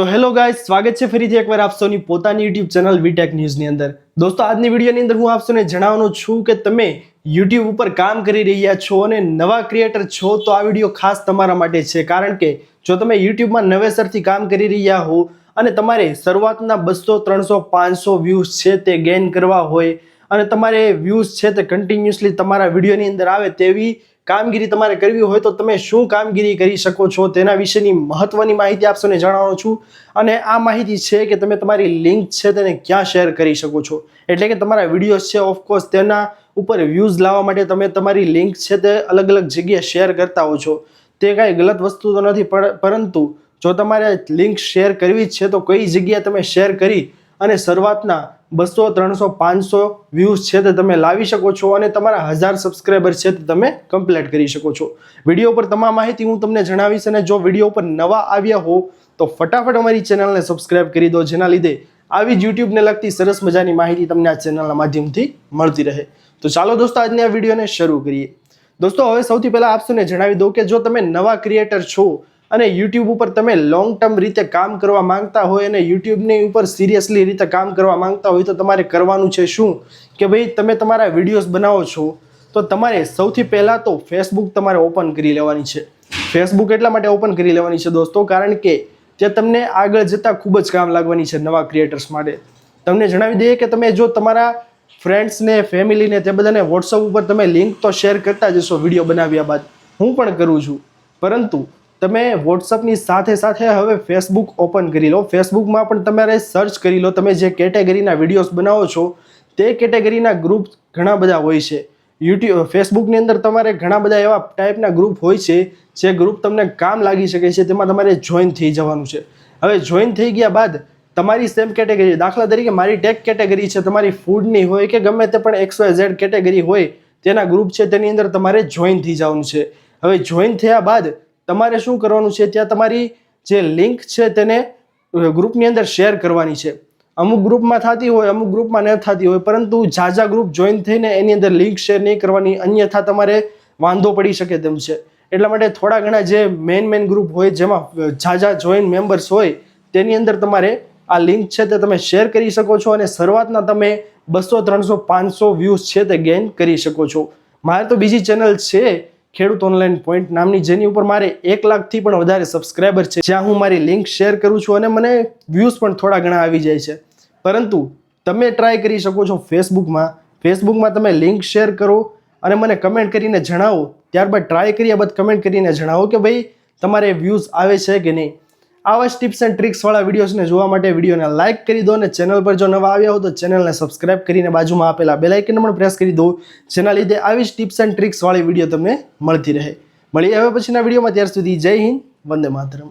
તો હેલો ગાય સ્વાગત છે ફરીથી એકવાર આપ સૌની પોતાની યુટ્યુબ ચેનલ વીટેક ન્યૂઝની અંદર. દોસ્તો, આજની વિડીયોની અંદર હું આપ સૌને જણાવવાનો છું કે તમે યુટ્યુબ ઉપર કામ કરી રહ્યા છો અને નવા ક્રિએટર છો, તો આ વીડિયો ખાસ તમારા માટે છે. કારણ કે જો તમે યુટ્યુબમાં નવેસરથી કામ કરી રહ્યા હો અને તમારે શરૂઆતના બસો, ત્રણસો, પાંચસો વ્યૂઝ છે તે ગેઇન કરવા હોય અને તમારે વ્યૂઝ છે તે કન્ટિન્યુઅસલી તમારા વિડીયોની અંદર આવે તેવી કામગીરી તમારે કરવી હોય તો તમે શું કામગીરી કરી શકો છો તેના વિશેની મહત્ત્વની માહિતી આપશોને જણાવું છું. અને આ માહિતી છે કે તમે તમારી લિંક છે તેને ક્યાં શેર કરી શકો છો. એટલે કે તમારા વિડીયોઝ છે ઓફકોર્સ તેના ઉપર વ્યૂઝ લાવવા માટે તમે તમારી લિંક છે તે અલગ અલગ જગ્યાએ શેર કરતા હો છો. તે કાંઈ ગલત વસ્તુ તો નથી પણ પરંતુ જો તમારે લિંક શેર કરવી જ છે તો કઈ જગ્યાએ તમે શેર કરી અને શરૂઆતના બસો, ત્રણસો, પાંચસો વ્યૂઝ છે તે તમે લાવી શકો છો અને તમારા હજાર સબસ્ક્રાઈબર છે તે તમે કમ્પ્લીટ કરી શકો છો. વીડિયો પર તમામ માહિતી હું તમને જણાવીશ અને જો વીડિયો પર નવા આવ્યા હો, તો ફટાફટ અમારી ચેનલને સબસ્ક્રાઈબ કરી દો, જેના લીધે આવી જ યુટ્યુબને લગતી સરસ મજાની માહિતી તમને આ ચેનલના માધ્યમથી મળતી રહે. તો ચાલો દોસ્તો, આજની આ વિડીયોને શરૂ કરીએ. દોસ્તો, હવે સૌથી પહેલાં આપશોને જણાવી દઉં કે જો તમે નવા ક્રિએટર છો અને યુટ્યુબ ઉપર તમે લોંગ ટર્મ રીતે કામ કરવા માંગતા હોય અને યુટ્યુબની ઉપર સિરિયસલી રીતે કામ કરવા માંગતા હોય તો તમારે કરવાનું છે શું? કે ભાઈ, તમે તમારા વિડીયોઝ બનાવો છો, તો તમારે સૌથી પહેલાં તો ફેસબુક તમારે ઓપન કરી લેવાની છે. ફેસબુક એટલા માટે ઓપન કરી લેવાની છે દોસ્તો, કારણ કે તે તમને આગળ જતાં ખૂબ જ કામ લાગવાની છે નવા ક્રિએટર્સ માટે. તમને જણાવી દઈએ કે તમે જો તમારા ફ્રેન્ડ્સને ફેમિલીને તે બધાને વોટ્સઅપ ઉપર તમે લિંક તો શેર કરતા જશો વીડિયો બનાવ્યા બાદ. હું પણ કરું છું. પરંતુ તમે વોટ્સઅપની સાથે સાથે હવે ફેસબુક ઓપન કરી લો. ફેસબુકમાં પણ તમારે સર્ચ કરી લો. તમે જે કેટેગરીના વિડીયોઝ બનાવો છો, તે કેટેગરીના ગ્રુપ ઘણા બધા હોય છે. યુટ્યુબ ફેસબુકની અંદર તમારે ઘણા બધા એવા ટાઈપના ગ્રુપ હોય છે, જે ગ્રુપ તમને કામ લાગી શકે છે, તેમાં તમારે જોઈન થઈ જવાનું છે. હવે જોઈન થઈ ગયા બાદ તમારી સેમ કેટેગરી દાખલા તરીકે મારી ટેક કેટેગરી છે, તમારી ફૂડની હોય કે ગમે તે પણ એક્સ વાય ઝેડ કેટેગરી હોય, તેના ગ્રુપ છે, તેની અંદર તમારે જોઈન થઈ જવાનું છે. હવે જોઈન થયા બાદ તમારે શું કરવાનું છે? ત્યાં તમારી જે લિંક છે તેને ગ્રુપની અંદર શેર કરવાની છે. અમુક ગ્રુપમાં થતી હોય, અમુક ગ્રુપમાં ન થતી હોય, પરંતુ ઝાઝા ગ્રુપ જોઈન થઈને એની અંદર લિંક શેર નહીં કરવાની, અન્યથા તમારે વાંધો પડી શકે તેમ છે. એટલા માટે થોડા ઘણા જે મેઇન મેઇન ગ્રુપ હોય, જેમાં ઝાઝા જોઈન મેમ્બર્સ હોય, તેની અંદર તમારે આ લિંક છે તે તમે શેર કરી શકો છો અને શરૂઆતના તમે બસો, ત્રણસો, પાંચસો વ્યૂઝ છે તે ગેઇન કરી શકો છો. મારે તો બીજી ચેનલ છે ખેડૂત ઓનલાઈન પોઈન્ટ નામની જેની ઉપર મારે એક લાખથી પણ વધારે સબસ્ક્રાઈબર છે. જ્યાં હું મારી લિંક શેર કરું છું અને મને વ્યૂઝ પણ થોડા ઘણા આવી જાય છે. પરંતુ તમે ટ્રાય કરી શકો છો ફેસબુકમાં ફેસબુકમાં તમે લિંક શેર કરો અને મને કમેન્ટ કરીને જણાવો. ત્યારબાદ ટ્રાય કર્યા બાદ કમેન્ટ કરીને જણાવો કે ભાઈ, તમારે વ્યૂઝ આવે છે કે નહીં? આવા જ ટિપ્સ એન્ડ ટ્રિક્સવાળા વિડીયોઝને જોવા માટે વિડીયોને લાઇક કરી દો અને ચેનલ પર જો નવા આવ્યા હો તો ચેનલને સબસ્ક્રાઇબ કરીને બાજુમાં આપેલા બેલાઇકન પણ પ્રેસ કરી દો. જેના લીધે આવી જ ટિપ્સ એન્ડ ટ્રિક્સવાળી વીડિયો તમને મળતી રહે. મળીએ હવે પછીના વિડીયોમાં ત્યાર સુધી જય હિન્દ, વંદે માતરમ.